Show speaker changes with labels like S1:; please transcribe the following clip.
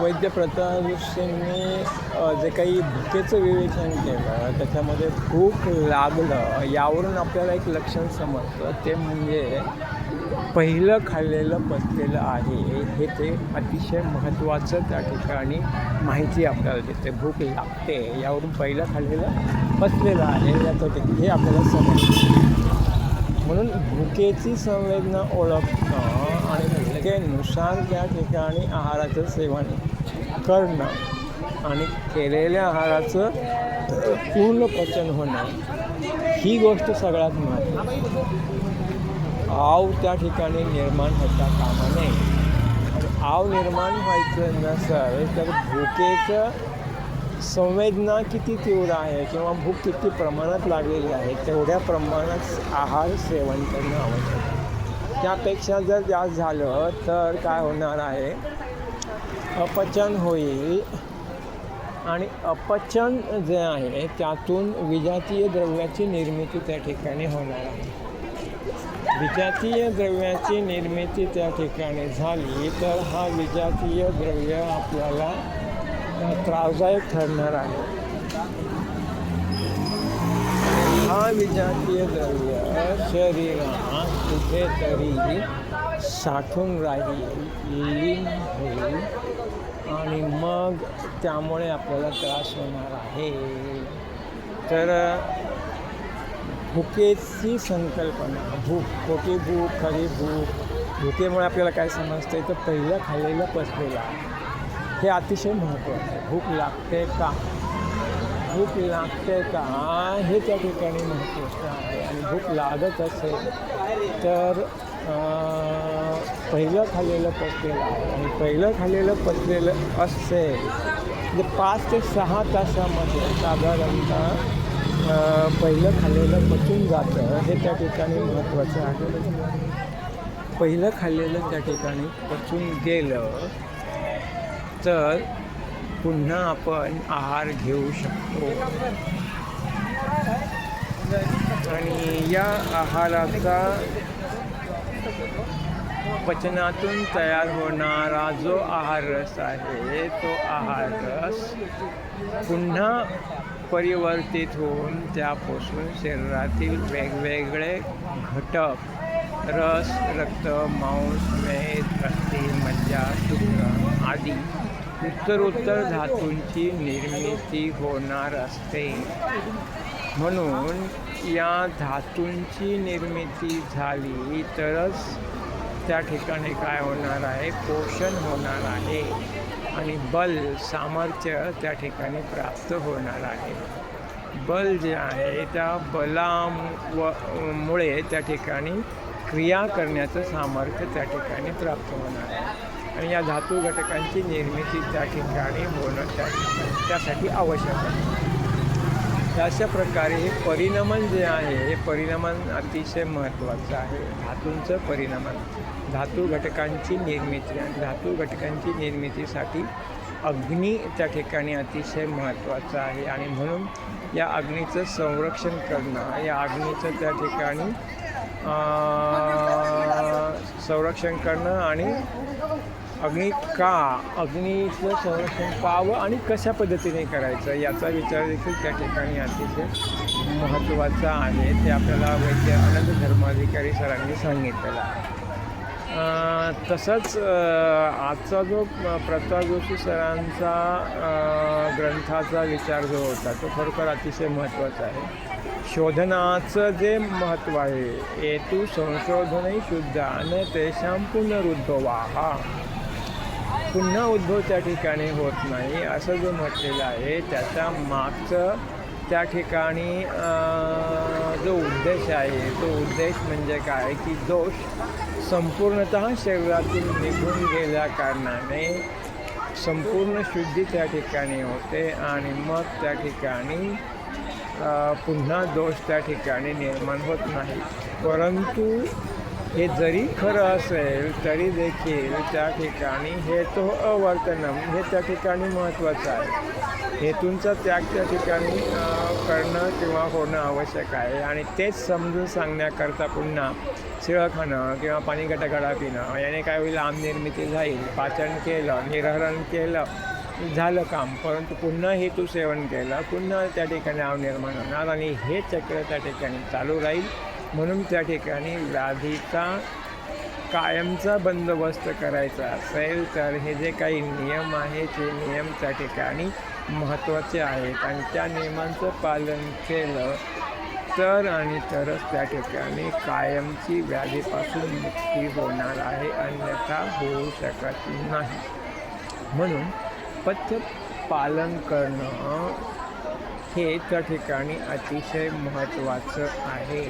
S1: वैद्य प्रतापसिंगने जे काही भुकेचं विवेचन केलं त्याच्यामध्ये भूक लागलं. यावरून आपल्याला एक लक्षण समजतं. ते म्हणजे पहिलं खाल्लेलं पचलेलं आहे हे ते अतिशय महत्त्वाचं त्या ठिकाणी माहिती आपल्याला देते. भूक लागते यावरून पहिलं खाल्लेलं पचलेलं आहे याचं ते हे आपल्याला समजतं. म्हणून भुकेची संवेदना ओळखणं आणि भुकेनुसार त्या ठिकाणी आहाराचं सेवन करणं. आणि केलेल्या आहाराचं पूर्ण पचन होणं. ही गोष्ट सगळ्यात महत्त्वाची. आव त्या ठिकाणी निर्माण होता कामा नये. आणि आव निर्माण व्हायचं नसेल तर भूकेचं संवेदना किती तीव्र आहे किंवा भूक किती प्रमाणात लागलेली आहे तेवढ्या प्रमाणात आहार सेवन करणं आवश्यक आहे. त्यापेक्षा जर जास्त झालं तर काय होणार आहे? अपचन होईल. आणि अपचन जे आहे त्यातून विजातीय द्रव्याची निर्मिती त्या ठिकाणी होणार आहे. विजातीय द्रव्याची निर्मिती त्या ठिकाणी झाली तर हा विजातीय द्रव्य आपल्याला त्रासदायक ठरणार आहे. महाविजातीय द्रव्य शरीरात कुठेतरी साठून राहील होईल आणि मग त्यामुळे आपल्याला त्रास होणार आहे तर भुकेची संकल्पना भूक खोटी भूक खरी भूक भुकेमुळे आपल्याला काय समजते तर पहिलं खाल्लेलं पचलेलं हे अतिशय महत्त्वाचं आहे भूक लागते का भूक लागते का? हे त्या ठिकाणी महत्त्वाचं आहे आणि भूक लागत असेल तर पहिलं खाल्लेलं पचलेलं आहे. आणि पहिलं खाल्लेलं पचलेलं असेल म्हणजे पाच ते सहा तासामध्ये साधारणतः पहिलं खाल्लेलं पचून जातं. हे त्या ठिकाणी महत्त्वाचं आहे. पहिलं खाल्लेलं त्या ठिकाणी पचून गेलं तर पुन्हा आपण आहार घेऊ शकतो. आणि या आहाराचा पचनातून तयार होणारा जो आहार रस आहे तो आहार रस पुन्हा परिवर्तित होऊन त्यापासून शरीरातील वेगवेगळे घटक रस रक्त मांस मेद अस्थि मज्जा शुक्र आदी उत्तरोत्तर धातूंची निर्मिती होणार असते. म्हणून या धातूंची निर्मिती झाली तरच त्या ठिकाणी काय होणार आहे? पोषण होणार आहे. आणि बल सामर्थ्य त्या ठिकाणी प्राप्त होणार आहे. बल जे आहे त्या बलामुळे त्या ठिकाणी क्रिया करण्याचं सामर्थ्य त्या ठिकाणी प्राप्त होणार आहे. आणि या धातू घटकांची निर्मिती त्या ठिकाणी होणं त्या त्यासाठी आवश्यक आहे. अशा प्रकारे हे परिणमन जे आहे हे परिणमन अतिशय महत्त्वाचं आहे. धातूंचं परिणमन. धातू घटकांची निर्मिती आणि धातू घटकांची निर्मितीसाठी अग्नी त्या ठिकाणी अतिशय महत्त्वाचं आहे. आणि म्हणून या अग्नीचं संरक्षण करणं या अग्नीचं त्या ठिकाणी संरक्षण करणं आणि अग्नी का? अग्नीचं संरक्षण पाहावं आणि कशा पद्धतीने करायचं याचा विचार देखील त्या ठिकाणी अतिशय महत्त्वाचा आहे. ते आपल्याला वैद्य आनंद धर्माधिकारी सरांनी सांगितलेलं आहे. तसंच आजचा जो प्रताप जोशी सरांचा ग्रंथाचा विचार जो होता तो खरोखर अतिशय महत्त्वाचा आहे. शोधनाचं जे महत्त्व आहे हेतू संशोधनही शुद्ध आणि तेषां पुनरुद्भवा हा पुन्हा उद्भव त्या ठिकाणी होत नाही असं जो म्हटलेलं आहे त्याच्या मागचं त्या ठिकाणी जो उद्देश आहे तो उद्देश म्हणजे काय? की दोष संपूर्णत शरीरातून निघून गेल्या कारणाने संपूर्ण शुद्धी त्या ठिकाणी होते आणि मग त्या ठिकाणी पुन्हा दोष त्या ठिकाणी निर्माण होत नाही. परंतु हे जरी खरं असेल तरी देखील त्या ठिकाणी हे तो अवर्तनम हे त्या ठिकाणी महत्त्वाचं आहे. हेतूंचा त्याग त्या ठिकाणी करणं किंवा होणं आवश्यक आहे. आणि तेच समजून सांगण्याकरता पुन्हा शिळं खाणं किंवा पाणी गटागडा पिणं याने काय होईल आमनिर्मिती जाईल. पाचन केलं निरहरण केलं झालं काम. परंतु पुन्हा हेतू सेवन केलं पुन्हा त्या ठिकाणी आव निर्माण होणार. आणि हे चक्र त्या ठिकाणी चालू राहील. म्हणून त्या ठिकाणी व्याधीचा कायमचा बंदोबस्त करायचा असेल तर हे जे काही नियम आहेत ते नियम त्या ठिकाणी महत्त्वाचे आहेत. आणि त्या नियमांचं पालन केलं तर आणि तरच त्या ठिकाणी कायमची व्याधीपासून मुक्ती होणार आहे अन्यथा होऊ शकत नाही. म्हणून पथ्य पालन करणं हे त्या ठिकाणी अतिशय महत्त्वाचं आहे.